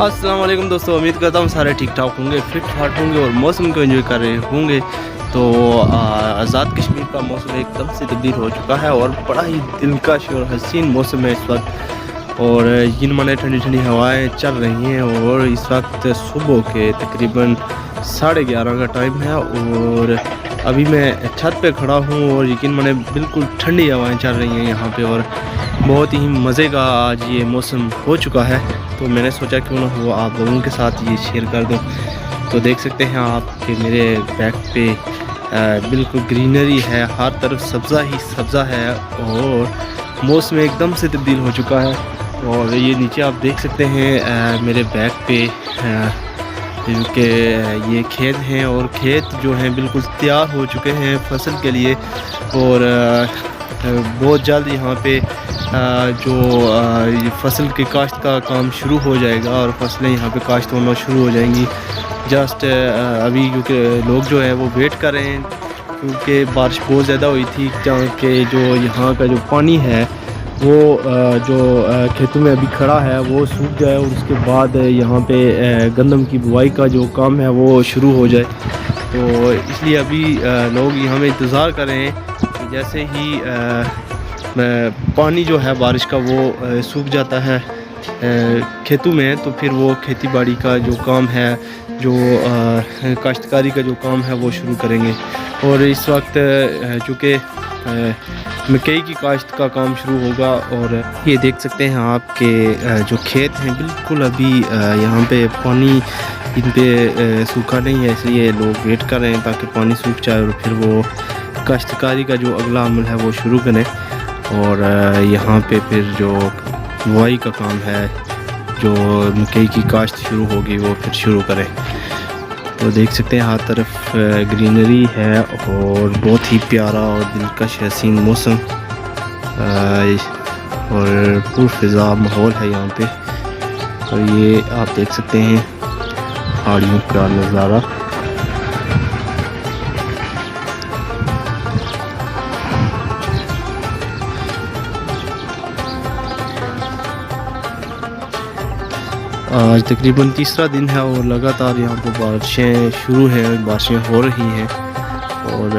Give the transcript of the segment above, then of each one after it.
वालेकुम दोस्तों, उम्मीद करता हूँ सारे ठीक ठाक होंगे फिट फाट होंगे और मौसम को एंजॉय कर रहे होंगे। तो आज़ाद कश्मीर का मौसम एकदम से तब्दील हो चुका है और बड़ा ही दिलकश और हसीन मौसम है इस वक्त। और यकीन माने ठंडी ठंडी हवाएँ चल रही हैं और इस वक्त सुबह के तकरीबन साढ़े ग्यारह का टाइम है और अभी मैं छत पे खड़ा हूँ और यकीन मैंने बिल्कुल ठंडी हवाएँ चल रही हैं यहाँ पे और बहुत ही मज़े का आज ये मौसम हो चुका है। तो मैंने सोचा क्यों ना हो आप लोगों के साथ ये शेयर कर दूँ। तो देख सकते हैं आप कि मेरे बैक पे बिल्कुल ग्रीनरी है, हर तरफ़ सब्ज़ा ही सब्ज़ा है और मौसम एकदम से तब्दील हो चुका है। और ये नीचे आप देख सकते हैं मेरे बैक पे इनके, ये खेत हैं और खेत जो हैं बिल्कुल तैयार हो चुके हैं फ़सल के लिए। और बहुत जल्द यहाँ पे जो फ़सल के काश्त का काम शुरू हो जाएगा और फ़सलें यहाँ पे काश्त होना शुरू हो जाएँगी। जस्ट अभी क्योंकि लोग जो है वो वेट कर रहे हैं, क्योंकि बारिश बहुत ज़्यादा हुई थी, जहाँ के जो यहाँ का जो पानी है वो जो खेतों में अभी खड़ा है, वो सूख जाए और उसके बाद यहाँ पे गंदम की बुआई का जो काम है, वो शुरू हो जाए। तो इसलिए अभी लोग यहाँ में इंतज़ार कर रहे हैं जैसे ही पानी जो है बारिश का, वो सूख जाता है खेतों में तो फिर वो खेती बाड़ी का जो काम है, जो काश्तकारी का जो काम है, वो शुरू करेंगे। और इस वक्त चूँकि मकई की काश्त का काम शुरू होगा और ये देख सकते हैं आपके जो खेत हैं, बिल्कुल अभी यहाँ पे पानी इन पे सूखा नहीं है, इसलिए लोग वेट कर रहे हैं ताकि पानी सूख जाए और फिर वो काश्तकारी का जो अगला अमल है वो शुरू करें। और यहाँ पे फिर जो बुआई का काम है, जो मकई की काश्त शुरू होगी वो फिर शुरू करें। तो देख सकते हैं, हर तरफ़ ग्रीनरी है और बहुत ही प्यारा और दिलकश हसीन मौसम। और पुरफिज़ा माहौल है यहाँ पे। और ये आप देख सकते हैं, पहाड़ियों का नज़ारा। आज तकरीबन तीसरा दिन है और लगातार यहाँ पर बारिशें शुरू हैं, बारिशें हो रही हैं। और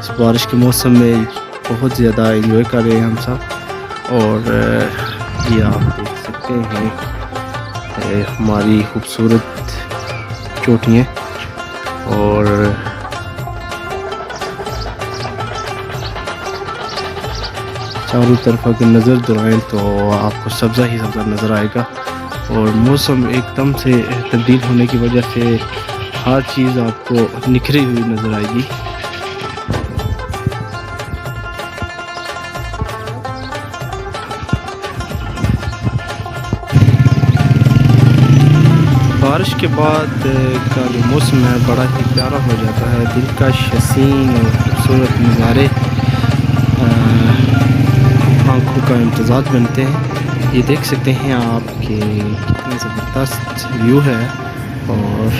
इस बारिश के मौसम में बहुत ज़्यादा इंजॉय कर रहे हैं हम सब। और ये आप देख सकते हैं हमारी खूबसूरत चोटियाँ। और, चारों तरफ़ अगर नज़र दौड़ाएँ तो आपको सब्ज़ा ही सब्ज़ा नज़र आएगा। और मौसम एकदम से तब्दील होने की वजह से हर चीज़ आपको निखरी हुई नज़र आएगी। बारिश के बाद का जो मौसम है, बड़ा ही प्यारा हो जाता है। दिल का हसीन और खूबसूरत नज़ारे आँखों का इम्तजाज बनते हैं। ये देख सकते हैं आप कि कितना ज़बरदस्त व्यू है और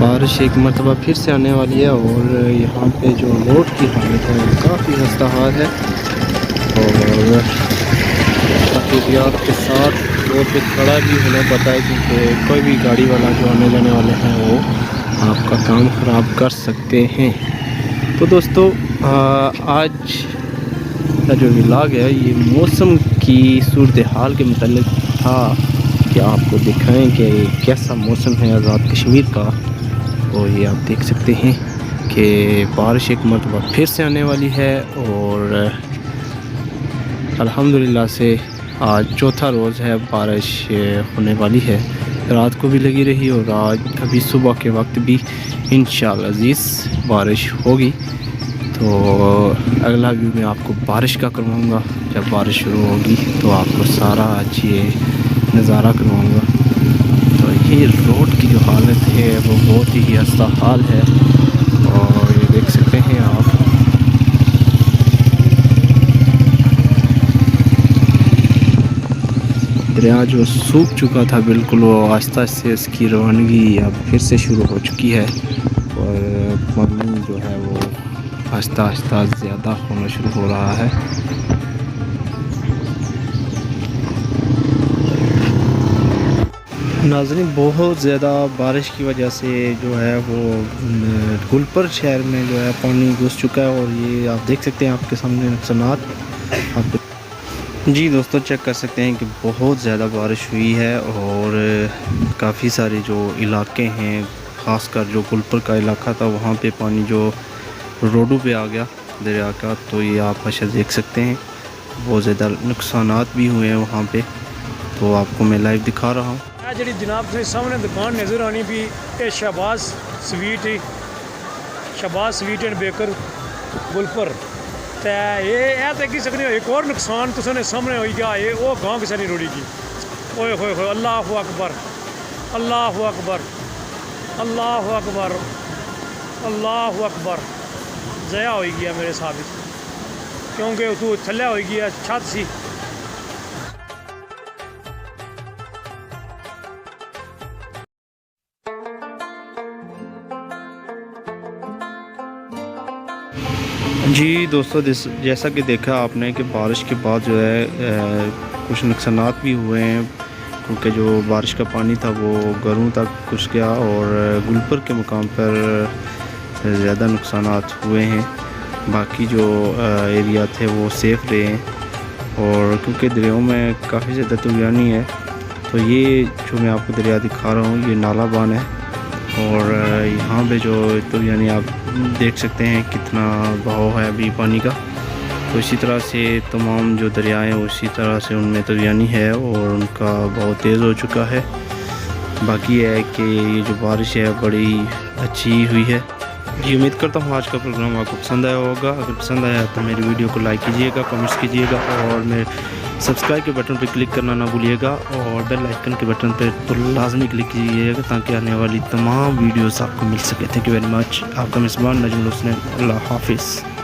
बारिश एक मरतबा फिर से आने वाली है और यहाँ पे जो रोड की हालत है वो काफ़ी खस्ता हाल है और एहतियात के साथ रोड पे खड़ा भी होना पड़ता है क्योंकि कोई भी गाड़ी वाला जो आने जाने वाले हैं वो आपका काम ख़राब कर सकते हैं। तो दोस्तों आ, आज का जो विलाग है ये मौसम की सूरत हाल के मतलब था कि आपको दिखाएँ कि कैसा मौसम है आज़ाद कश्मीर का। और ये आप देख सकते हैं कि बारिश एक मरतबा फिर से आने वाली है और अल्हम्दुलिल्लाह से आज चौथा रोज़ है, बारिश होने वाली है। रात को भी लगी रही और आज अभी सुबह के वक्त भी इन अज़ीज़ बारिश होगी। तो अगला व्यू मैं आपको बारिश का करवाऊँगा। जब बारिश शुरू होगी तो आपको सारा आज ये नज़ारा करवाऊँगा। तो ये रोड की जो हालत है, वो बहुत ही हस्ता हाल है। और ये देख सकते हैं आप। दरिया जो सूख चुका था, बिल्कुल वो आहिस्ता से इसकी रवानगी अब फिर से शुरू हो चुकी है। और पानी जो है वो आहिस्ता आहिस्ता ज़्यादा होना शुरू हो रहा है। नाजरीन, बहुत ज़्यादा बारिश की वजह से जो है वो गुलपर शहर में जो है पानी घुस चुका है और ये आप देख सकते हैं आपके सामने नुकसान आप जी दोस्तों, चेक कर सकते हैं कि बहुत ज़्यादा बारिश हुई है और काफ़ी सारे जो इलाके हैं, ख़ासकर जो गुलपर का इलाका था, वहाँ पे पानी जो रोडों पे आ गया, दरिया का तो ये आप अच्छा देख सकते हैं। बहुत ज़्यादा नुकसान भी हुए हैं वहाँ पे तो आपको मैं लाइव दिखा रहा हूँ। जी जनाब तुम सामने दुकान नज़र आनी भी ये Shahbaz sweet Shahbaz sweet and baker गुलपर ते ये ए तो सकते हो, एक और नुकसान तुमने सामने हो गया ये वो गाँव किसान की रोड़ी की। ओए होए अल्लाह अल्लाह अकबर अल्लाह अकबर अल्लाह अकबर अल्लाह अकबर। ਜ਼ਇਆ ਹੋਈ ਗਿਆ ਮੇਰੇ ਸਾਹਬ ਕਿਉਂਕਿ ਉਹ ਥੱਲੇ ਹੋਈ ਗਿਆ ਛੱਤ ਸੀ जी दोस्तों दिस- जैसा कि देखा आपने कि बारिश के बाद जो है अ, कुछ नुकसानात भी हुए हैं क्योंकि जो बारिश का पानी था वो घरों तक घुस गया और गुलपर के मुकाम पर ज़्यादा नुकसान हुए हैं। बाकी जो एरिया थे वो सेफ़ रहे हैं। और क्योंकि दरियाओं में काफ़ी ज़्यादा तुलियानी है तो ये जो मैं आपको दरिया दिखा रहा हूँ, ये नाला बान है। और यहाँ पे जो तो यानी आप देख सकते हैं कितना बहाव है अभी पानी का। तो इसी तरह से तमाम जो दरियाएँ उसी तरह से उनमें तो यानी है और उनका बहुत तेज़ हो चुका है। बाकी है कि ये जो बारिश है, बड़ी अच्छी हुई है। जी, उम्मीद करता हूँ आज का प्रोग्राम आपको पसंद आया होगा। अगर पसंद आया तो मेरी वीडियो को लाइक कीजिएगा कमेंट्स कीजिएगा और मेरे सब्सक्राइब के बटन पर क्लिक करना ना भूलिएगा और बेल आइकन के बटन पर तो लाजमी क्लिक कीजिएगा ताकि आने वाली तमाम वीडियोस आपको मिल सके। थैंक यू वेरी मच आपका मेज़बान नजमुल हुसैन। अल्लाह हाफिज़।